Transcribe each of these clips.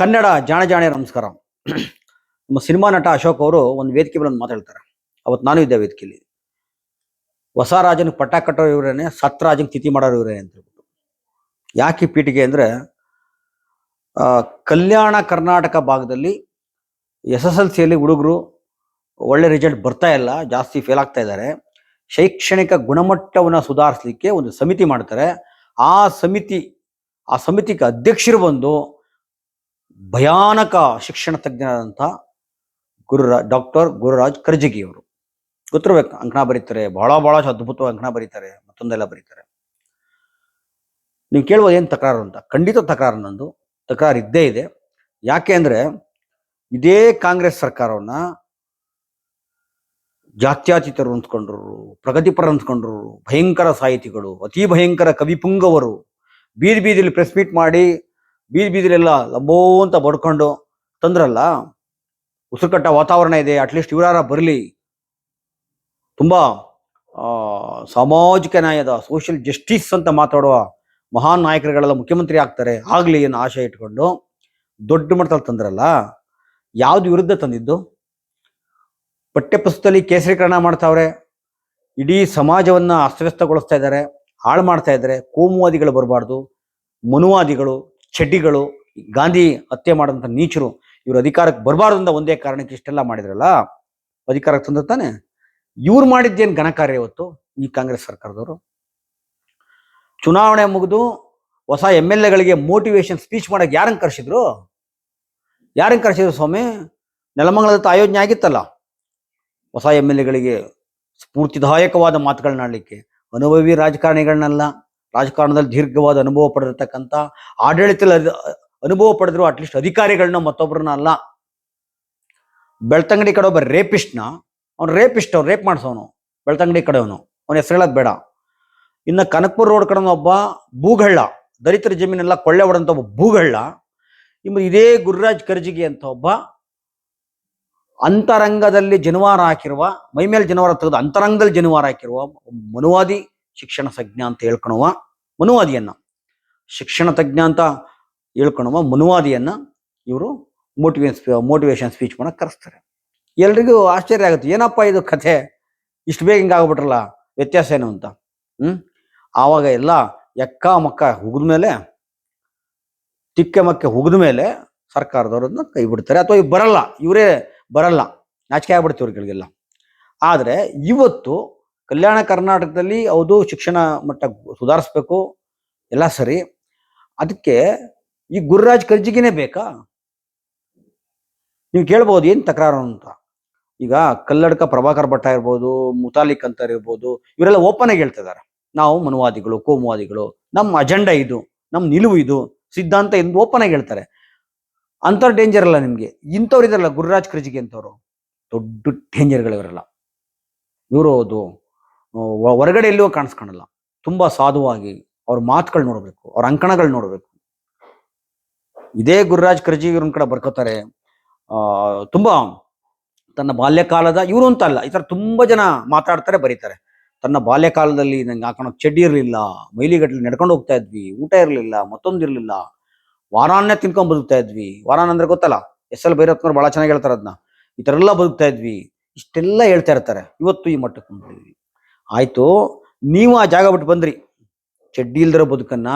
ಕನ್ನಡ ಜಾಣ ಜಾಣೆ ನಮಸ್ಕಾರ. ನಮ್ಮ ಸಿನಿಮಾ ನಟ ಅಶೋಕ್ ಅವರು ಒಂದು ವೇದಿಕೆ ಮೇಲೆ ಮಾತಾಡ್ತಾರೆ ಅವತ್ತು ನಾನು ಇದ್ದೆ ವೇದಿಕೆಯಲ್ಲಿ. ಹೊಸ ರಾಜನಿಗೆ ಪಟ್ಟ ಕಟ್ಟೋರು ಇವರೇನೆ ಸತ್ ತಿಥಿ ಮಾಡೋರು ಇವರೇ ಅಂತ ಹೇಳ್ಬಿಟ್ಟು. ಯಾಕೆ ಪೀಠಿಗೆ ಅಂದ್ರೆ ಕಲ್ಯಾಣ ಕರ್ನಾಟಕ ಭಾಗದಲ್ಲಿ ಎಸ್ ಎಸ್ ಎಲ್ ಸಿಯಲ್ಲಿ ಹುಡುಗರು ಒಳ್ಳೆ ರಿಸಲ್ಟ್ ಬರ್ತಾ ಇಲ್ಲ, ಜಾಸ್ತಿ ಫೇಲ್ ಆಗ್ತಾ ಇದ್ದಾರೆ. ಶೈಕ್ಷಣಿಕ ಗುಣಮಟ್ಟವನ್ನು ಸುಧಾರಿಸಲಿಕ್ಕೆ ಒಂದು ಸಮಿತಿ ಮಾಡ್ತಾರೆ. ಆ ಸಮಿತಿ, ಆ ಸಮಿತಿಗೆ ಅಧ್ಯಕ್ಷರು ಬಂದು ಭಯಾನಕ ಶಿಕ್ಷಣ ತಜ್ಞರಾದಂಥ ಗುರುರಾ ಡಾಕ್ಟರ್ ಗುರುರಾಜ್ ಕರ್ಜಗಿ ಅವರು. ಗೊತ್ತಿರ್ಬೇಕು ಅಂಕಣ ಬರೀತಾರೆ, ಬಹಳ ಬಹಳ ಅದ್ಭುತವಾಗಿ ಅಂಕಣ ಬರೀತಾರೆ, ಮತ್ತೊಂದೆಲ್ಲ ಬರೀತಾರೆ. ನೀವು ಕೇಳುವ ಏನು ತಕರಾರು ಅಂತ. ಖಂಡಿತ ತಕರಾರು ನಂದು. ತಕರಾರು ಇದ್ದೇ ಇದೆ. ಯಾಕೆ ಅಂದ್ರೆ ಇದೇ ಕಾಂಗ್ರೆಸ್ ಸರ್ಕಾರವನ್ನ ಜಾತ್ಯಾತೀತರು ಅಂತಕೊಂಡ್ರು ಪ್ರಗತಿಪರ ಅಂತಕೊಂಡ್ರು ಭಯಂಕರ ಸಾಹಿತಿಗಳು, ಅತಿ ಭಯಂಕರ ಕವಿಪುಂಗವರು ಬೀದಿ ಬೀದಿಲಿ ಪ್ರೆಸ್ ಮೀಟ್ ಮಾಡಿ ಬೀದಿ ಬೀದಿಲೆಲ್ಲ ಲಂಬೋ ಅಂತ ಬಡ್ಕೊಂಡು ತಂದ್ರಲ್ಲ, ಉಸಿರುಕಟ್ಟ ವಾತಾವರಣ ಇದೆ ಅಟ್ಲೀಸ್ಟ್ ಇವರಾರ ಬರಲಿ. ತುಂಬಾ ಸಾಮಾಜಿಕ ನ್ಯಾಯದ ಸೋಷಿಯಲ್ ಜಸ್ಟಿಸ್ ಅಂತ ಮಾತಾಡುವ ಮಹಾನ್ ನಾಯಕರುಗಳೆಲ್ಲ ಮುಖ್ಯಮಂತ್ರಿ ಆಗ್ತಾರೆ, ಆಗಲಿ ಅನ್ನೋ ಆಶೆ ಇಟ್ಕೊಂಡು ದೊಡ್ಡ ಮಟ್ಟದಲ್ಲಿ ತಂದ್ರಲ್ಲ, ಯಾವ್ದು ವಿರುದ್ಧ ತಂದಿದ್ದು? ಪಠ್ಯಪುಸ್ತಕದಲ್ಲಿ ಕೇಸರೀಕರಣ ಮಾಡ್ತಾವ್ರೆ, ಇಡೀ ಸಮಾಜವನ್ನ ಅಸ್ತವ್ಯಸ್ತಗೊಳಿಸ್ತಾ ಇದ್ದಾರೆ, ಹಾಳು ಮಾಡ್ತಾ ಇದ್ದಾರೆ, ಕೋಮುವಾದಿಗಳು ಬರಬಾರ್ದು, ಮನುವಾದಿಗಳು ಚಡ್ಡಿಗಳು ಗಾಂಧಿ ಹತ್ಯೆ ಮಾಡಿದಂಥ ನೀಚರು ಇವರು ಅಧಿಕಾರಕ್ಕೆ ಬರಬಾರ್ದು ಒಂದೇ ಕಾರಣಕ್ಕೆ ಇಷ್ಟೆಲ್ಲ ಮಾಡಿದ್ರಲ್ಲ, ಅಧಿಕಾರಕ್ಕೆ ತಂದ ತಾನೆ? ಇವ್ರು ಮಾಡಿದ್ದೇನು ಘನಕಾರ್ಯ ಇವತ್ತು ಈ ಕಾಂಗ್ರೆಸ್ ಸರ್ಕಾರದವರು? ಚುನಾವಣೆ ಮುಗಿದು ಹೊಸ ಎಂ ಎಲ್ ಎಗಳಿಗೆ ಮೋಟಿವೇಶನ್ ಸ್ಪೀಚ್ ಮಾಡಕ್ಕೆ ಯಾರನ್ನು ಕರ್ಸಿದ್ರು? ಯಾರಂಗೆ ಕರ್ಸಿದ್ರು ಸ್ವಾಮಿ? ನೆಲಮಂಗಲದತ್ತ ಆಯೋಜನೆ ಆಗಿತ್ತಲ್ಲ, ಹೊಸ ಎಂ ಎಲ್ ಎಗಳಿಗೆ ಸ್ಫೂರ್ತಿದಾಯಕವಾದ ಮಾತುಗಳನ್ನ ಆಡ್ಲಿಕ್ಕೆ, ಅನುಭವಿ ರಾಜಕಾರಣಿಗಳನ್ನೆಲ್ಲ ರಾಜಕಾರಣದಲ್ಲಿ ದೀರ್ಘವಾದ ಅನುಭವ ಪಡೆದಿರ್ತಕ್ಕಂಥ ಆಡಳಿತದಲ್ಲಿ ಅನುಭವ ಪಡೆದ್ರು ಅಟ್ಲೀಸ್ಟ್ ಅಧಿಕಾರಿಗಳನ್ನ ಮತ್ತೊಬ್ಬರನ್ನ ಅಲ್ಲ. ಬೆಳ್ತಂಗಡಿ ಕಡೆ ಒಬ್ಬ ರೇಪಿಸ್ಟ್ನ ಅವ್ನು ರೇಪಿಸ್ಟ್ ಅವ್ನು ರೇಪ್ ಮಾಡಿಸೋನು. ಬೆಳ್ತಂಗಡಿ ಕಡೆಯವನು ಅವನ. ಹೆಸರು ಹೇಳೋದು ಬೇಡ. ಇನ್ನು ಕನಕಪುರ ರೋಡ್ ಕಡೆ ಒಬ್ಬ ಭೂಗಳ್ಳ, ದಲಿತರ ಜಮೀನೆಲ್ಲ ಕೊಳ್ಳೆ ಹೊಡೆದಂಥ ಒಬ್ಬ ಭೂಗಳ್ಳ ಇನ್ನು ಇದೇ ಗುರುರಾಜ್ ಕರ್ಜಿಗೆ ಅಂತ ಒಬ್ಬ ಅಂತರಂಗದಲ್ಲಿ ಜನವಾರ ಹಾಕಿರುವ ಮೈಮೇಲೆ ಜನವಾರ ತೆಗೆದು ಅಂತರಂಗದಲ್ಲಿ ಜನವಾರ ಹಾಕಿರುವ ಮನುವಾದಿ ಶಿಕ್ಷಣ ತಜ್ಞ ಅಂತ ಹೇಳ್ಕೊಳುವ ಮನುವಾದಿಯನ್ನ. ಶಿಕ್ಷಣ ತಜ್ಞ ಅಂತ ಹೇಳ್ಕೊಳುವ ಮನುವಾದಿಯನ್ನ ಇವರು ಮೋಟಿವೇಷನ್ ಮೋಟಿವೇಶನ್ ಸ್ಪೀಚ್ ಮಾಡೋಕೆ ಕರೆಸ್ತಾರೆ. ಎಲ್ರಿಗೂ ಆಶ್ಚರ್ಯ ಆಗುತ್ತೆ, ಏನಪ್ಪ ಇದು ಕಥೆ? ಇಷ್ಟು ಬೇಗ ಹಿಂಗಾಗ್ಬಿಟ್ರಲ್ಲ ವ್ಯತ್ಯಾಸ ಏನು ಅಂತ? ಹ್ಮ್? ಆವಾಗ ಎಲ್ಲ ಎಕ್ಕ ಮಕ್ಕ ಹುಗಿದ ಮೇಲೆ, ತಿಕ್ಕೆ ಮಕ್ಕೆ ಹುಗಿದ ಮೇಲೆ ಸರ್ಕಾರದವ್ರನ್ನ ಕೈ ಬಿಡ್ತಾರೆ. ಅಥವಾ ಇವ್ ಬರಲ್ಲ, ಇವರೇ ಬರಲ್ಲ. ನಾಚಿಕೆ ಆಗ್ಬಿಡ್ತೀವಿ ಇವ್ರಿಗೆಲ್ಲ ಆದರೆ ಇವತ್ತು ಕಲ್ಯಾಣ ಕರ್ನಾಟಕದಲ್ಲಿ ಹೌದು ಶಿಕ್ಷಣ ಮಟ್ಟ ಸುಧಾರಿಸ್ಬೇಕು, ಎಲ್ಲ ಸರಿ. ಅದಕ್ಕೆ ಈ ಗುರುರಾಜ್ ಖರ್ಜಿಗೆನೆ ಬೇಕಾ? ನೀವು ಕೇಳ್ಬೋದು ಏನು ತಕರಾರು ಅಂತ. ಈಗ ಕಲ್ಲಡ್ಕ ಪ್ರಭಾಕರ್ ಭಟ್ಟ ಇರ್ಬೋದು ಮುತಾಲಿಕ್ ಅಂತ ಇರ್ಬೋದು, ಇವರೆಲ್ಲ ಓಪನ್ ಆಗಿ ಹೇಳ್ತಿದ್ದಾರೆ. ನಾವು ಮನುವಾದಿಗಳು, ಕೋಮುವಾದಿಗಳು, ನಮ್ಮ ಅಜೆಂಡಾ ಇದು, ನಮ್ಮ ನಿಲುವು ಇದು, ಸಿದ್ಧಾಂತ ಎಂದು ಓಪನ್ ಆಗಿ ಹೇಳ್ತಾರೆ. ಅಂಥವ್ರು ಡೇಂಜರ್ ಅಲ್ಲ ನಿಮಗೆ. ಇಂಥವ್ರು ಇದಾರಲ್ಲ ಗುರುರಾಜ್ ಕರ್ಜಿಗೆ ಅಂತವ್ರು. ದೊಡ್ಡ ಡೇಂಜರ್ಗಳಿವರಲ್ಲ ಇವರು ಅದು ಹೊರಗಡೆ ಎಲ್ಲೂ ಕಾಣಿಸ್ಕೊಳಲ್ಲ. ತುಂಬಾ ಸಾಧುವಾಗಿ ಅವ್ರ ಮಾತುಗಳು ನೋಡ್ಬೇಕು, ಅವ್ರ ಅಂಕಣಗಳು ನೋಡ್ಬೇಕು. ಇದೇ ಗುರುರಾಜ್ ಕರ್ಜಿ ಇವ್ರನ್ನ ಕಡೆ ಬರ್ಕೋತಾರೆ. ಆ, ತುಂಬಾ ತನ್ನ ಬಾಲ್ಯಕಾಲದ, ಇವರು ಅಂತ ಅಲ್ಲ, ಈ ತರ ತುಂಬಾ ಜನ ಮಾತಾಡ್ತಾರೆ, ಬರೀತಾರೆ. ತನ್ನ ಬಾಲ್ಯಕಾಲದಲ್ಲಿ ನಂಗೆ ಹಾಕೊಳಕ್ ಚಡ್ಡಿ ಇರಲಿಲ್ಲ ಮೈಲಿಗಟ್ಟಲೆ ನಡ್ಕೊಂಡು ಹೋಗ್ತಾ ಇದ್ವಿ, ಊಟ ಇರಲಿಲ್ಲ, ಮತ್ತೊಂದು ಇರಲಿಲ್ಲ, ವಾರಾನ್ಯ ತಿನ್ಕೊಂಡ್ ಬದುಕ್ತಾ ಇದ್ವಿ. ವಾರಾನ್ ಅಂದ್ರೆ ಗೊತ್ತಲ್ಲ, ಎಸ್ ಎಲ್ ಭೈರತ್ನವ್ರು ಬಹಳ ಚೆನ್ನಾಗಿ ಹೇಳ್ತಾರೆ ಅದನ್ನ ಈ ತರ ಎಲ್ಲ ಬದುಕ್ತಾ ಇದ್ವಿ, ಇಷ್ಟೆಲ್ಲ ಹೇಳ್ತಾ ಇರ್ತಾರೆ. ಇವತ್ತು ಈ ಮಟ್ಟಕ್ಕೆ ಬಂದಿದ್ವಿ ಆಯ್ತು, ನೀವು ಆ ಜಾಗ ಬಿಟ್ಟು ಬಂದ್ರಿ. ಚಡ್ಡಿ ಇಲ್ದಿರೋ ಬದುಕನ್ನ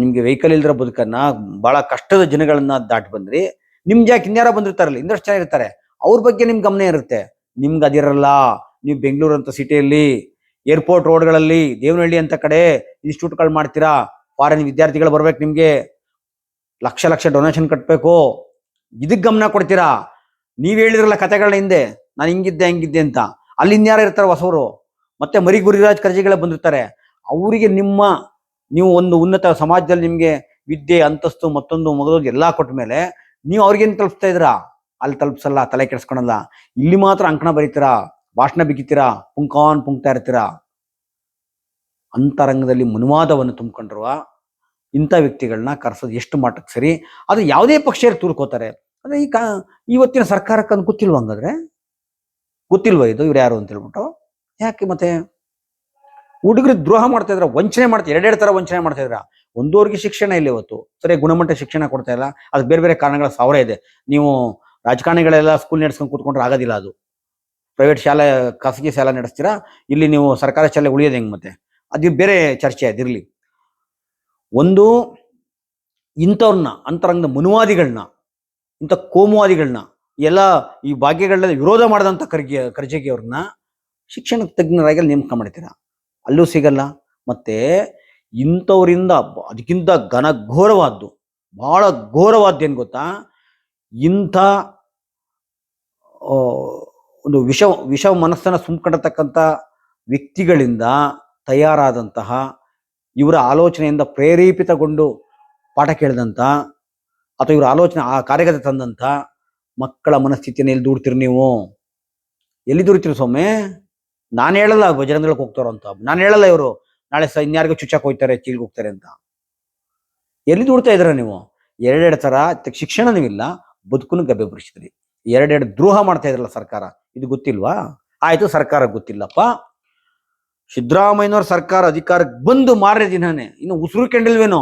ನಿಮಗೆ ವೆಹಿಕಲ್ ಇಲ್ದಿರೋ ಬದುಕನ್ನ ಬಹಳ ಕಷ್ಟದ ಜನಗಳನ್ನ ದಾಟಿ ಬಂದ್ರಿ. ನಿಮ್ ಜಾಗ ಇನ್ಯಾರ ಬಂದಿರ್ತಾರಲ್ಲ ಇಂದಷ್ಟು ಚೆನ್ನಾಗಿರ್ತಾರೆ ಅವ್ರ ಬಗ್ಗೆ ನಿಮ್ ಗಮನ ಇರುತ್ತೆ. ನಿಮ್ಗೆ ಅದಿರಲ್ಲ. ನೀವು ಬೆಂಗಳೂರು ಅಂತ ಸಿಟಿಯಲ್ಲಿ ಏರ್ಪೋರ್ಟ್ ರೋಡ್ಗಳಲ್ಲಿ ದೇವನಹಳ್ಳಿ ಅಂತ ಕಡೆ ಇನ್ಸ್ಟಿಟ್ಯೂಟ್ಗಳು ಮಾಡ್ತೀರಾ? ಫಾರಿನ್ ವಿದ್ಯಾರ್ಥಿಗಳು ಬರ್ಬೇಕು ನಿಮಗೆ. ಲಕ್ಷ ಲಕ್ಷ ಡೊನೇಷನ್ ಕಟ್ಟಬೇಕು ಇದಕ್ಕೆ ಗಮನ ಕೊಡ್ತೀರಾ? ನೀವು ಹೇಳಿದ್ರಲ್ಲ ಕಥೆಗಳ ಹಿಂದೆ. ನಾನು ಹಿಂಗಿದ್ದೆ ಹಿಂಗಿದ್ದೆ ಅಂತ. ಅಲ್ಲಿ ಇನ್ಯಾರು ಇರ್ತಾರೆ ಹೊಸವರು ಮತ್ತೆ ಮರಿ ಗುರಿರಾಜ್ ಕರ್ಜಿಗಳೇ ಬಂದಿರ್ತಾರೆ. ಅವರಿಗೆ ನಿಮ್ಮ, ನೀವು ಒಂದು ಉನ್ನತ ಸಮಾಜದಲ್ಲಿ ನಿಮಗೆ ವಿದ್ಯೆ, ಅಂತಸ್ತು, ಮತ್ತೊಂದು ಮಗದೊಂದು ಎಲ್ಲಾ ಕೊಟ್ಟ ಮೇಲೆ ನೀವು ಅವ್ರಿಗೇನು ತಲುಪಿಸ್ತಾ ಇದ್ರಾ ಅಲ್ಲಿ ತಲುಪಿಸಲ್ಲ, ತಲೆ ಕೆಡಿಸ್ಕೊಳಲ್ಲ. ಇಲ್ಲಿ ಮಾತ್ರ ಅಂಕಣ ಬರೀತೀರಾ? ಭಾಷಣ ಬಿಗಿತೀರಾ? ಪುಂಕಾನ್ ಪುಂಕ್ತಾ ಇರ್ತೀರಾ? ಅಂತರಂಗದಲ್ಲಿ ಮನುವಾದವನ್ನು ತುಂಬಿಕೊಂಡಿರುವ ಇಂಥ ವ್ಯಕ್ತಿಗಳನ್ನ ಕರೆಸೋದು ಎಷ್ಟು ಮಟ್ಟಕ್ಕೆ ಸರಿ? ಅದು ಯಾವುದೇ ಪಕ್ಷ ತೂರ್ಕೋತಾರೆ? ಅದೇ ಈ ಕಾ ಇವತ್ತಿನ ಸರ್ಕಾರಕ್ಕೆ ಅದು ಗೊತ್ತಿಲ್ವ ಹಂಗಾದ್ರೆ? ಗೊತ್ತಿಲ್ವ ಇದು? ಇವ್ರು ಯಾರು ಅಂತ ಹೇಳ್ಬಿಟ್ಟು. ಯಾಕೆ ಮತ್ತೆ? ಹುಡುಗರು ದ್ರೋಹ ಮಾಡ್ತಾ ಇದ್ರ, ವಂಚನೆ ಮಾಡ್ತಾ, ಎರಡೆರಡು ತರ ವಂಚನೆ ಮಾಡ್ತಾ ಇದ್ರ. ಒಂದೂವರೆಗೆ ಶಿಕ್ಷಣ ಇಲ್ಲ ಇವತ್ತು. ಸರಿ, ಗುಣಮಟ್ಟ ಶಿಕ್ಷಣ ಕೊಡ್ತಾ ಇಲ್ಲ. ಅದು ಬೇರೆ ಬೇರೆ ಕಾರಣಗಳ ಸಾವಿರ ಇದೆ. ನೀವು ರಾಜಕಾರಣಿಗಳೆಲ್ಲ ಸ್ಕೂಲ್ ನಡೆಸ್ಕೊಂಡು ಕೂತ್ಕೊಂಡ್ರೆ ಆಗೋದಿಲ್ಲ ಅದು. ಪ್ರೈವೇಟ್ ಶಾಲೆ, ಖಾಸಗಿ ಶಾಲೆ ನಡೆಸ್ತೀರಾ? ಇಲ್ಲಿ ನೀವು ಸರ್ಕಾರಿ ಶಾಲೆ ಉಳಿಯೋದು ಹೆಂಗ್ ಮತ್ತೆ? ಅದು ಬೇರೆ ಚರ್ಚೆ ಅದಿರಲಿ ಒಂದು, ಇಂಥವ್ರನ್ನ, ಅಂತರಂಗದ ಮನುವಾದಿಗಳನ್ನ ಇಂಥ ಕೋಮುವಾದಿಗಳನ್ನ ಎಲ್ಲ ಈ ಭಾಗ್ಯಗಳನ್ನ ವಿರೋಧ ಮಾಡಿದಂಥ ಖರ್ಗೆ ಖರ್ಜಗಿ ಅವ್ರನ್ನ ಶಿಕ್ಷಣ ತಜ್ಞರಾಗಿ ನೇಮಕ ಮಾಡ್ತೀರಾ ಅಲ್ಲೂ ಸಿಗಲ್ಲ. ಮತ್ತೆ ಇಂಥವರಿಂದ ಅದಕ್ಕಿಂತ ಅದಕ್ಕಿಂತ ಘನಘೋರವಾದ್ದು ಬಹಳ ಘೋರವಾದ್ದು ಏನು ಗೊತ್ತಾ? ಇಂಥ ಒಂದು ವಿಷ ವಿಷ ಮನಸ್ಸನ್ನ ಸುಮ್ಕೊಂಡಿರ್ತಕ್ಕಂಥ ವ್ಯಕ್ತಿಗಳಿಂದ ತಯಾರಾದಂತಹ, ಇವರ ಆಲೋಚನೆಯಿಂದ ಪ್ರೇರೇಪಿತಗೊಂಡು ಪಾಠ ಕೇಳಿದಂಥ ಅಥವಾ ಇವರ ಆಲೋಚನೆ, ಆ ಕಾರ್ಯಗತ ತಂದಂಥ ಮಕ್ಕಳ ಮನಸ್ಥಿತಿಯನ್ನು ಎಲ್ಲಿ ದೂಡ್ತೀರಿ ನೀವು. ಎಲ್ಲಿ ದೂಡ್ತೀರಿ ಸ್ವಾಮಿ? ನಾನು ಹೇಳಲ್ಲ ಭಜರಂಗಳಿಗೆ ಹೋಗ್ತಾರೋ ಅಂತ. ನಾನು ಹೇಳಲ್ಲ ಇವರು. ನಾಳೆ ಸ ಇನ್ಯಾರಿಗೂ ಚುಚ್ಚಕ್ಕೆ ಹೋಗ್ತಾರೆ, ಚೀಲ್ಗೆ ಹೋಗ್ತಾರೆ ಅಂತ. ಎಲ್ಲಿ ದೂಡ್ತಾ ಇದ್ರ ನೀವು? ಎರಡೆರಡು ತರ ಶಿಕ್ಷಣ ನೀವಿಲ್ಲ ಬದುಕುನು ಗಬ್ಬೆ ಬರಿಸಿದ್ರಿ ಎರಡೆರಡು ದ್ರೋಹ ಮಾಡ್ತಾ ಇದ್ರಲ್ಲ ಸರ್ಕಾರ. ಇದು ಗೊತ್ತಿಲ್ವಾ? ಆಯ್ತು, ಸರ್ಕಾರ ಗೊತ್ತಿಲ್ಲಪ್ಪ. ಸಿದ್ದರಾಮಯ್ಯನವ್ರ ಸರ್ಕಾರ ಅಧಿಕಾರಕ್ಕೆ ಬಂದು ಮಾರ್ರೆ ದಿನನೇ, ಇನ್ನು ಉಸಿರು ಕೆಂಡಿಲ್ವೇನೋ?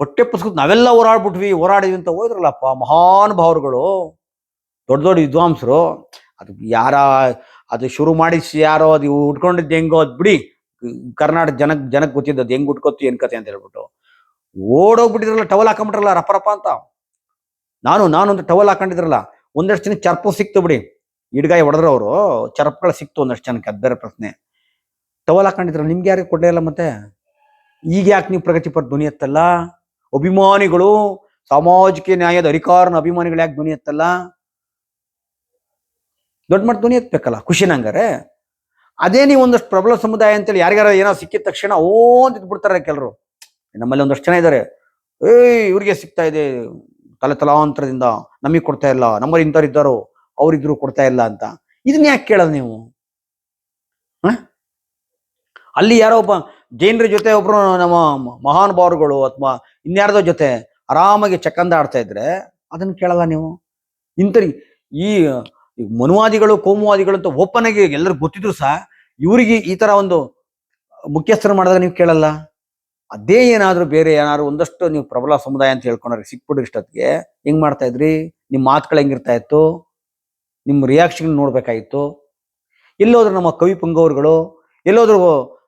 ಪಠ್ಯ ಪುಸ್ತಕ ನಾವೆಲ್ಲ ಹೋರಾಡ್ಬಿಟ್ವಿ, ಹೋರಾಡಿದ್ವಿ ಅಂತ ಹೋದ್ರಲ್ಲಪ್ಪ ಮಹಾನ್ ಭಾವರುಗಳು ದೊಡ್ಡ ದೊಡ್ಡ ವಿದ್ವಾಂಸರು, ಅದು ಯಾರ, ಅದು ಶುರು ಮಾಡಿಸಿ ಯಾರೋ ಅದು ಉಟ್ಕೊಂಡಿದ್ದು ಹೆಂಗೋ ಅದು ಬಿಡಿ. ಕರ್ನಾಟಕ ಜನಕ್ ಜನಕ್ಕೆ ಗೊತ್ತಿದ್ದು ಅದು ಹೆಂಗ್ ಉಟ್ಕೋತಿ ಏನ್ ಕತೆ ಅಂತ ಹೇಳ್ಬಿಟ್ಟು. ಓಡೋಗ್ಬಿಟ್ಟಿದ್ರಲ್ಲ, ಟವಲ್ ಹಾಕೊಂಬಿಟ್ರಲ್ಲ ರಪ್ಪ ರಪ್ಪ ಅಂತ. ನಾನು ನಾನು ಒಂದು ಟವಲ್ ಹಾಕೊಂಡಿದ್ರಲ್ಲ, ಒಂದಷ್ಟು ಜನ ಚರ್ಪು ಸಿಕ್ತು ಬಿಡಿ. ಇಡ್ಗಾಯಿ ಹೊಡೆದ್ರವರು ಚರ್ಪಗಳು ಸಿಕ್ತು ಒಂದಷ್ಟು ಜನಕ್ಕೆ, ಅದು ಬೇರೆ ಪ್ರಶ್ನೆ. ಟವಲ್ ಹಾಕೊಂಡಿದ್ರಲ್ಲ, ನಿಮ್ಗೆ ಯಾರಿಗೆ ಕೊಡಲೇ ಇಲ್ಲ ಮತ್ತೆ? ಈಗ ಯಾಕೆ ನೀವು ಪ್ರಗತಿಪರ ಧ್ವನಿ ಎತ್ತಲ್ಲ? ಅಭಿಮಾನಿಗಳು, ಸಾಮಾಜಿಕ ನ್ಯಾಯದ ಅಧಿಕಾರನ ಅಭಿಮಾನಿಗಳು ಯಾಕೆ ಧ್ವನಿ ಎತ್ತಲ್ಲ? ದೊಡ್ಡ ಮಟ್ಟ ಧ್ವನಿ ಎತ್ತಬೇಕಲ್ಲ ಖುಷಿ ನಂಗಾರೆ. ಅದೇ ನೀವು ಒಂದಷ್ಟು ಪ್ರಬಲ ಸಮುದಾಯ ಅಂತೇಳಿ ಯಾರಿಗಾರ ಏನೋ ಸಿಕ್ಕಿದ ತಕ್ಷಣ ಓ ಅಂತ ಇದ್ಬಿಡ್ತಾರೆ ಕೆಲರು. ನಮ್ಮಲ್ಲಿ ಒಂದಷ್ಟು ಜನ ಇದ್ದಾರೆ ಏಯ್, ಇವ್ರಿಗೆ ಸಿಗ್ತಾ ಇದೆ ತಲೆ ತಲಾಂತರದಿಂದ, ನಮಗೆ ಕೊಡ್ತಾ ಇಲ್ಲ ನಮ್ಮಲ್ಲಿ ಇಂಥವ್ರು ಇದ್ದಾರೋ, ಅವರಿದ್ರು ಕೊಡ್ತಾ ಇಲ್ಲ ಅಂತ. ಇದನ್ನ ಯಾಕೆ ಕೇಳೋದು ನೀವು? ಅಲ್ಲಿ ಯಾರೋ ಒಬ್ಬ ಜೈನರ ಜೊತೆ ಒಬ್ರು ನಮ್ಮ ಮಹಾನುಭಾವರುಗಳು ಅಥವಾ ಇನ್ಯಾರ್ದೋ ಜೊತೆ ಆರಾಮಾಗಿ ಚಕ್ಕಂದ ಆಡ್ತಾ ಇದ್ರೆ ಅದನ್ನ ಕೇಳಲ್ಲ ನೀವು? ಇಂಥರಿ ಈ ಈ ಮನುವಾದಿಗಳು, ಕೋಮುವಾದಿಗಳು ಅಂತ ಓಪನ್ ಆಗಿ ಎಲ್ಲರೂ ಗೊತ್ತಿದ್ರು ಸಹ, ಇವರಿಗೆ ಈ ತರ ಒಂದು ಮುಖ್ಯಸ್ಥರು ಮಾಡಿದಾಗ ನೀವು ಕೇಳಲ್ಲ? ಅದೇ ಏನಾದರೂ ಬೇರೆ ಏನಾದ್ರು ಒಂದಷ್ಟು ನೀವು ಪ್ರಬಲ ಸಮುದಾಯ ಅಂತ ಹೇಳ್ಕೊಂಡ್ರೆ ಸಿಕ್ಬಿಡ್ರಿ ಇಷ್ಟೊತ್ತಿಗೆ. ಹೆಂಗ್ ಮಾಡ್ತಾ ಇದ್ರಿ? ನಿಮ್ಮ ಮಾತುಗಳು ಹೆಂಗಿರ್ತಾ ಇತ್ತು? ನಿಮ್ಮ ರಿಯಾಕ್ಷನ್ ನೋಡ್ಬೇಕಾಗಿತ್ತು? ಎಲ್ಲೋದ್ರು ನಮ್ಮ ಕವಿ ಪುಂಗವರುಗಳು, ಎಲ್ಲೋದ್ರು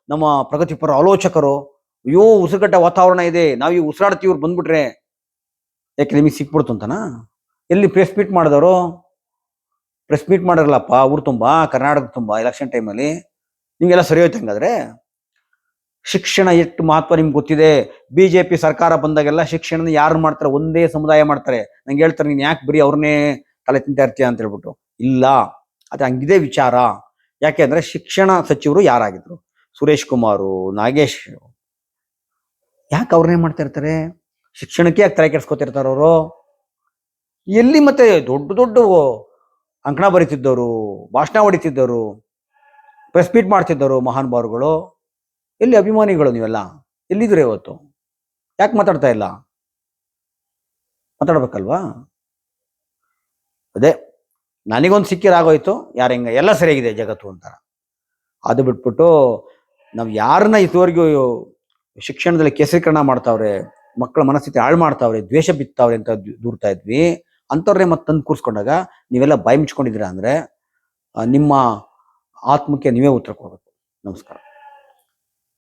ನಮ್ಮ ಪ್ರಗತಿಪರ ಆಲೋಚಕರು, ಅಯ್ಯೋ ಉಸಿರುಗಟ್ಟ ವಾತಾವರಣ ಇದೆ ನಾವು ಈ ಉಸಿರಾಡ್ತೀವ್ರು ಬಂದ್ಬಿಟ್ರೆ. ಯಾಕೆ ನಿಮಗೆ ಸಿಕ್ಬಿಡ್ತು ಅಂತನಾ? ಎಲ್ಲಿ ಪ್ರೆಸ್ ಮೀಟ್ ಮಾಡಿದವರು? ಪ್ರೆಸ್ ಮೀಟ್ ಮಾಡಿರಲ್ಲಪ್ಪ ಊರು ತುಂಬ ಕರ್ನಾಟಕ ತುಂಬ ಎಲೆಕ್ಷನ್ ಟೈಮಲ್ಲಿ ನಿಮಗೆಲ್ಲ ಸರಿ ಹೋಯ್ತು ಹಂಗಾದ್ರೆ? ಶಿಕ್ಷಣ ಎಷ್ಟು ಮಹತ್ವ ನಿಮ್ಗೆ ಗೊತ್ತಿದೆ? ಬಿ ಜೆ ಪಿ ಸರ್ಕಾರ ಬಂದಾಗೆಲ್ಲ ಶಿಕ್ಷಣ ಯಾರು ಮಾಡ್ತಾರೆ? ಒಂದೇ ಸಮುದಾಯ ಮಾಡ್ತಾರೆ. ನಂಗೆ ಹೇಳ್ತಾರೆ, ನೀನು ಯಾಕೆ ಬರೀ ಅವ್ರನ್ನೇ ತಲೆ ತಿಂತಾ ಇರ್ತೀಯ ಅಂತ ಹೇಳ್ಬಿಟ್ಟು ಇಲ್ಲ, ಅದು ಹಂಗಿದೆ ವಿಚಾರ. ಯಾಕೆ ಅಂದ್ರೆ ಶಿಕ್ಷಣ ಸಚಿವರು ಯಾರಾಗಿದ್ರು? ಸುರೇಶ್ ಕುಮಾರು, ನಾಗೇಶ್. ಯಾಕೆ ಅವ್ರನ್ನೇ ಮಾಡ್ತಾ ಇರ್ತಾರೆ? ಶಿಕ್ಷಣಕ್ಕೆ ಯಾಕೆ ತಲೆ ಕೆಡ್ಸ್ಕೊತಿರ್ತಾರ ಅವರು? ಎಲ್ಲಿ ಮತ್ತೆ ದೊಡ್ಡ ದೊಡ್ಡ ಅಂಕಣ ಬರಿತಿದ್ದವರು, ಭಾಷಣ ಹೊಡಿತಿದ್ದವರು ಪ್ರೆಸ್ ಮೀಟ್ ಮಾಡ್ತಿದ್ದವರು ಮಹಾನುಭಾವರುಗಳು ಎಲ್ಲಿ ಅಭಿಮಾನಿಗಳು ನೀವೆಲ್ಲ? ಎಲ್ಲಿದ್ರೆ ಇವತ್ತು? ಯಾಕೆ ಮಾತಾಡ್ತಾ ಇಲ್ಲ? ಮಾತಾಡ್ಬೇಕಲ್ವಾ? ಅದೇ, ನನಗೊಂದು ಸಿಕ್ಕಿರಾಗೋಯ್ತು ಯಾರು ಹಿಂಗೆ, ಎಲ್ಲ ಸರಿಯಾಗಿದೆ ಜಗತ್ತು ಅಂತಾರೆ ಅದು ಬಿಟ್ಬಿಟ್ಟು ನಾವು ಯಾರನ್ನ ಇದುವರೆಗೂ ಶಿಕ್ಷಣದಲ್ಲಿ ಕೇಸರೀಕರಣ ಮಾಡ್ತಾವ್ರೆ ಮಕ್ಕಳ ಮನಸ್ಥಿತಿ ಹಾಳು ಮಾಡ್ತಾವ್ರೆ, ದ್ವೇಷ ಬಿತ್ತಾವ್ರೆ ಅಂತ ದೂರ್ತಾ ಇದ್ವಿ. ಅಂಥವ್ರನ್ನೇ ಮತ್ತೆ ತಂದು ಕೂರಿಸ್ಕೊಂಡಾಗ ನೀವೆಲ್ಲ ಬಾಯಿ ಮುಚ್ಕೊಂಡಿದ್ದೀರಾ ಅಂದರೆ ನಿಮ್ಮ ಆತ್ಮಕ್ಕೆ ನೀವೇ ಉತ್ತರ ಕೊಡಬೇಕು ನಮಸ್ಕಾರ.